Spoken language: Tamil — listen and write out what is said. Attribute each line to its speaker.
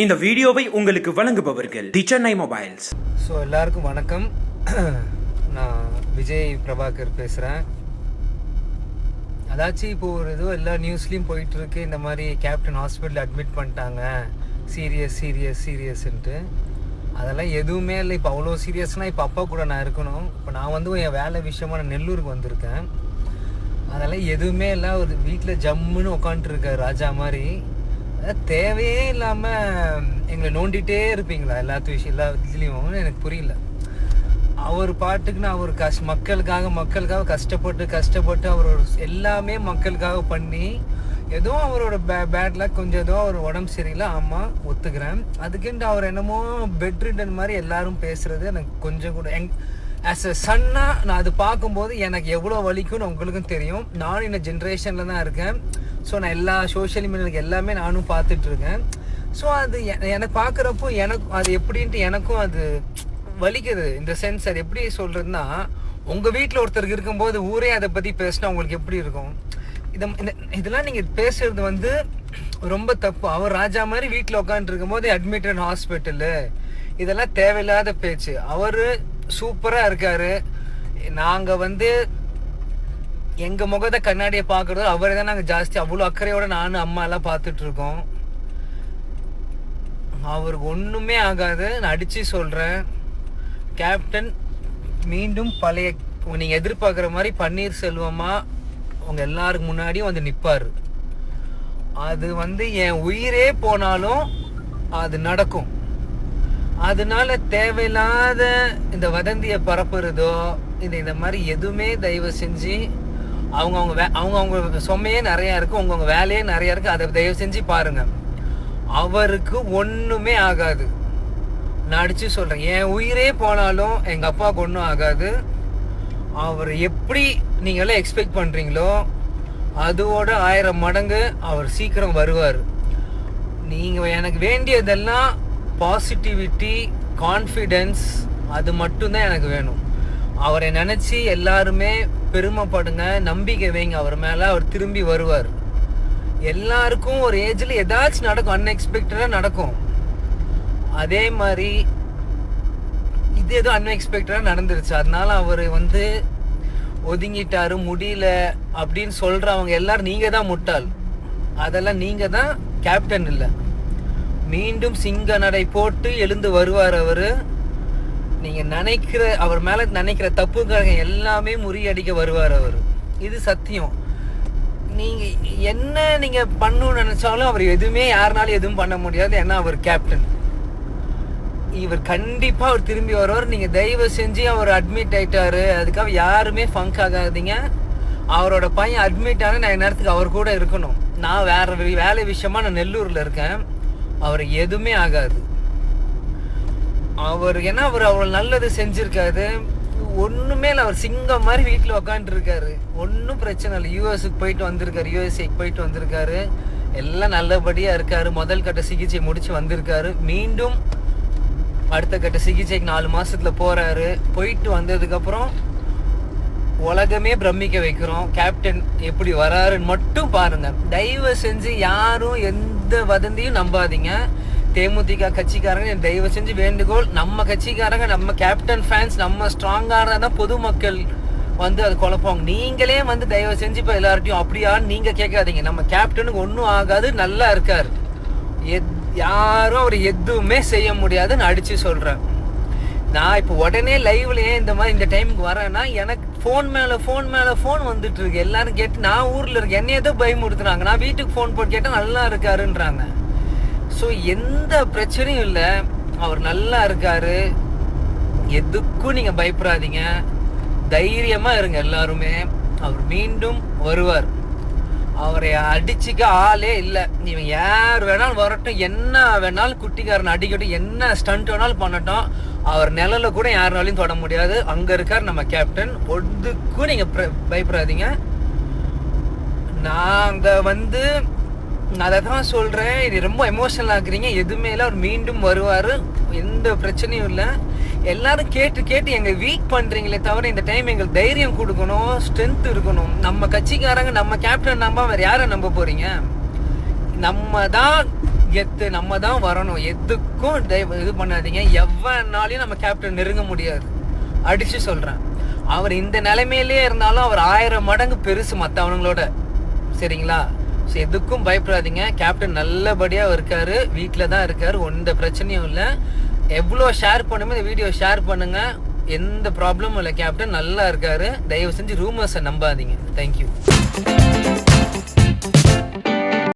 Speaker 1: இந்த வீடியோவை உங்களுக்கு வழங்குபவர்கள் தி சென்னை மொபைல்ஸ்.
Speaker 2: ஸோ எல்லாருக்கும் வணக்கம். நான் விஜய் பிரபாகர் பேசுகிறேன் அதாச்சும் இப்போ ஒரு இதோ எல்லா நியூஸ்லேயும் போயிட்டுருக்கு. இந்த மாதிரி கேப்டன் ஹாஸ்பிட்டல் அட்மிட் பண்ணிட்டாங்க. சீரியஸ் சீரியஸ் சீரியஸ்ன்ட்டு அதெல்லாம் எதுவுமே இல்லை. இப்போ அவ்வளோ சீரியஸ்னால் இப்போ அப்பா கூட நான் இருக்கணும். இப்போ நான் வந்து என் வேலை விஷயமா நான் நெல்லூருக்கு வந்திருக்கேன். அதெல்லாம் எதுவுமே இல்லை. ஒரு வீட்டில் ஜம்முன்னு உட்காந்துருக்காரு ராஜா மாதிரி. தேவையே இல்லாமல் எங்களை நோண்டிகிட்டே இருப்பீங்களா? எல்லாத்து விஷயம் எல்லா இதுலேயும் எனக்கு புரியல. அவர் பாட்டுக்குன்னு அவர் கஷ் மக்களுக்காக மக்களுக்காக கஷ்டப்பட்டு கஷ்டப்பட்டு அவர் எல்லாமே மக்களுக்காக பண்ணி ஏதோ அவரோட பே பேட் லக் கொஞ்சம் ஏதோ அவர் உடம்பு சரியில்லை ஆமாம் ஒத்துக்கிறேன். அதுக்குன்ட்டு அவர் என்னமோ பெட்ரிட்டன் மாதிரி எல்லாரும் பேசுறது எனக்கு கொஞ்சம் கூட எங் ஆஸ் அ சன்னாக நான் அது பார்க்கும்போது எனக்கு எவ்வளோ வலிக்கும்னு உங்களுக்கும் தெரியும். நானும் இந்த ஜென்ரேஷனில் தான் இருக்கேன். ஸோ நான் எல்லா சோஷியல் மீடியாவுக்கு எல்லாமே நானும் பார்த்துட்டு இருக்கேன் ஸோ அது எ- எனக்கு பார்க்குறப்போ எனக்கு அது எப்படின்ட்டு எனக்கும் அது வலிக்குது. இந்த சென்ஸ் அது எப்படி சொல்கிறதுனா உங்கள் வீட்டில் ஒருத்தருக்கு இருக்கும்போது ஊரே அதை பற்றி பேசினா உங்களுக்கு எப்படி இருக்கும்? இதை இந்த இதெல்லாம் நீங்கள் பேசுறது வந்து ரொம்ப தப்பு. அவர் ராஜா மாதிரி வீட்டில் உட்காந்துருக்கும் போது அட்மிட்டட் ஹாஸ்பிட்டலு இதெல்லாம் தேவையில்லாத பேச்சு. அவர் சூப்பராக இருக்காரு. நாங்கள் வந்து எங்க முகத்தை கண்ணாடியை பார்க்கறது அவரை தான் நாங்கள் ஜாஸ்தி அவ்வளோ அக்கறையோட நானும் அம்மா எல்லாம் பார்த்துட்ருக்கோம் அவருக்கு ஒண்ணுமே ஆகாது. நான் அடிச்சு சொல்றேன். கேப்டன் மீண்டும் பழைய நீங்க எதிர்பார்க்குற மாதிரி பன்னீர் செல்வமா உங்க எல்லாருக்கு முன்னாடியும் வந்து நிப்பாரு. அது வந்து என் உயிரே போனாலும் அது நடக்கும். அதனால தேவையில்லாத இந்த வதந்தியை பரப்புறதோ இந்த இந்த மாதிரி எதுவுமே தயவு செஞ்சு அவங்கவுங்க வே- அவங்கவுங்க சுமையே நிறையா இருக்குது உங்கவுங்க வேலையே நிறையா இருக்குது அதை தயவு செஞ்சு பாருங்கள் அவருக்கு ஒன்றுமே ஆகாது. நான் அடித்து சொல்கிறேன் என் உயிரே போனாலும் எங்கள் அப்பாவுக்கு ஒன்றும் ஆகாது. அவர் எப்படி நீங்களாம் எக்ஸ்பெக்ட் பண்ணுறீங்களோ அதோட ஆயிரம் மடங்கு அவர் சீக்கிரம் வருவார். நீங்கள் எனக்கு வேண்டியதெல்லாம் பாசிட்டிவிட்டி கான்ஃபிடென்ஸ் அது மட்டும்தான் எனக்கு வேணும். அவரை நினச்சி எல்லாருமே பெருமைப்படுங்க நம்பிக்கை வைங்க அவர் மேலே அவர் திரும்பி வருவார். எல்லாருக்கும் ஒரு ஏஜில் ஏதாச்சும் நடக்கும் அன்எக்ஸ்பெக்டடாக நடக்கும். அதே மாதிரி இது ஏதோ அன்எக்ஸ்பெக்டடாக நடந்துருச்சு. அதனால அவர் வந்து ஒதுங்கிட்டார் முடியல அப்படின்னு சொல்கிறவங்க எல்லாரும் நீங்கள் தான் முட்டாள். அதெல்லாம் நீங்கள் தான் கேப்டன் இல்லை. மீண்டும் சிங்க நடை போட்டு எழுந்து வருவார் அவர். நீங்க நினைக்கிற அவர் மேல நினைக்கிற தப்புக்காக எல்லாமே முறியடிக்க வருவார் அவர். இது சத்தியம். நீங்க என்ன நீங்க பண்ணணும்னு நினைச்சாலும் அவர் எதுவுமே யாருனாலும் எதுவும் பண்ண முடியாது. ஏன்னா அவர் கேப்டன் இவர் கண்டிப்பா அவர் திரும்பி வருவார். நீங்க தயவு செஞ்சு அவர் அட்மிட் ஆயிட்டாரு. அதுக்காக யாருமே ஃபங்க் ஆகாதீங்க. அவரோட பையன் அட்மிட் ஆன நான் நேரத்துக்கு அவர் கூட இருக்கணும். நான் வேற வேலை விஷயமா நான் நெல்லூரில் இருக்கேன். அவர் எதுவுமே ஆகாது. அவர் ஏன்னா அவர் அவ்வளோ நல்லது செஞ்சுருக்காரு. ஒன்றுமே இல்லை அவர் சிங்கம் மாதிரி வீட்டில் உக்காந்துருக்காரு. ஒன்றும் பிரச்சனை இல்லை. யூஎஸ்க்கு போயிட்டு வந்திருக்காரு. யூஎஸ்ஏக்கு போயிட்டு வந்திருக்காரு. எல்லாம் நல்லபடியாக இருக்காரு. முதல் கட்ட சிகிச்சை முடிச்சு வந்திருக்காரு. மீண்டும் அடுத்த கட்ட சிகிச்சைக்கு நாலு மாதத்தில் போகிறாரு போயிட்டு வந்ததுக்கப்புறம் உலகமே பிரமிக்க வைக்கிறோம். கேப்டன் எப்படி வராருன்னு மட்டும் பாருங்கள் தயவு செஞ்சு யாரும் எந்த வதந்தியும் நம்பாதீங்க. தேமுதிக கட்சிக்காரங்க என் தயவு செஞ்சு வேண்டுகோள். நம்ம கட்சிக்காரங்க நம்ம கேப்டன் ஃபேன்ஸ் நம்ம ஸ்ட்ராங்காக தான் பொதுமக்கள் வந்து அது குழப்பம் நீங்களே வந்து தயவு செஞ்சு இப்போ எல்லார்ட்டையும் அப்படியான்னு நீங்கள் கேட்காதீங்க. நம்ம கேப்டனுக்கு ஒன்றும் ஆகாது நல்லா இருக்கார். எத் யாரும் அவர் எதுவுமே செய்ய முடியாதுன்னு அடித்து சொல்கிறேன் நான் இப்போ உடனே லைவ்லயே ஏன் இந்த மாதிரி இந்த டைமுக்கு வரேன்னா எனக்கு ஃபோன் மேலே ஃபோன் மேலே ஃபோன் வந்துட்டு இருக்கு. எல்லாரும் கேட்டு நான் ஊரில் இருக்கேன். என்னைய ஏதோ பயமுறுத்துறாங்க நான் வீட்டுக்கு ஃபோன் போட்டு கேட்டால் நல்லா இருக்காருன்றாங்க. ஸோ எந்த பிரச்சனையும் இல்லை. அவர் நல்லா இருக்காரு. எதுக்கும் நீங்கள் பயப்படாதீங்க. தைரியமாக இருங்க எல்லாருமே. அவர் மீண்டும் வருவார். அவரை அடிச்சுக்க ஆளே இல்லை. இவன் யார் வேணாலும் வரட்டும். என்ன வேணாலும் குட்டிக்காரன் அடிக்கட்டும். என்ன ஸ்டண்ட் வேணாலும் பண்ணட்டும். அவர் நிழல கூட யாருனாலையும் தொட முடியாது. அங்கே இருக்கார் நம்ம கேப்டன் ஒதுக்கும் நீங்கள் பிர- பயப்படாதீங்க. நாங்கள் வந்து நான் அதை தான் சொல்கிறேன் இது ரொம்ப எமோஷனல் ஆகுறீங்க எதுவுமே இல்லை அவர் மீண்டும் வருவார்? எந்த பிரச்சனையும் இல்லை. எல்லாரும் கேட்டு கேட்டு எங்கள் வீக் பண்ணுறீங்களே தவிர இந்த டைம் எங்களுக்கு தைரியம் கொடுக்கணும் ஸ்ட்ரென்த் இருக்கணும். நம்ம கட்சிக்காரங்க நம்ம கேப்டன் நம்ப அவர் யாரை நம்ப போகிறீங்க நம்ம தான் கெத்து நம்ம தான் வரணும். எதுக்கும் இது பண்ணாதீங்க. எவ்வளோனாலையும் நம்ம கேப்டன் நெருங்க முடியாது. அடித்து சொல்கிறேன் அவர் இந்த நிலைமையிலே இருந்தாலும் அவர் ஆயிரம் மடங்கு பெருசு மற்றவங்களோட சரிங்களா? ஸோ எதுக்கும் பயப்படாதீங்க. கேப்டன் நல்லபடியாக இருக்காரு. வீட்டில் தான் இருக்காரு. எந்த பிரச்சனையும் இல்லை. எவ்வளோ ஷேர் பண்ணுமோ இந்த வீடியோ ஷேர் பண்ணுங்க. எந்த ப்ராப்ளமும் இல்லை கேப்டன் நல்லா இருக்காரு. தயவு செஞ்சு ரூமர்ஸை நம்பாதீங்க. தேங்க்யூ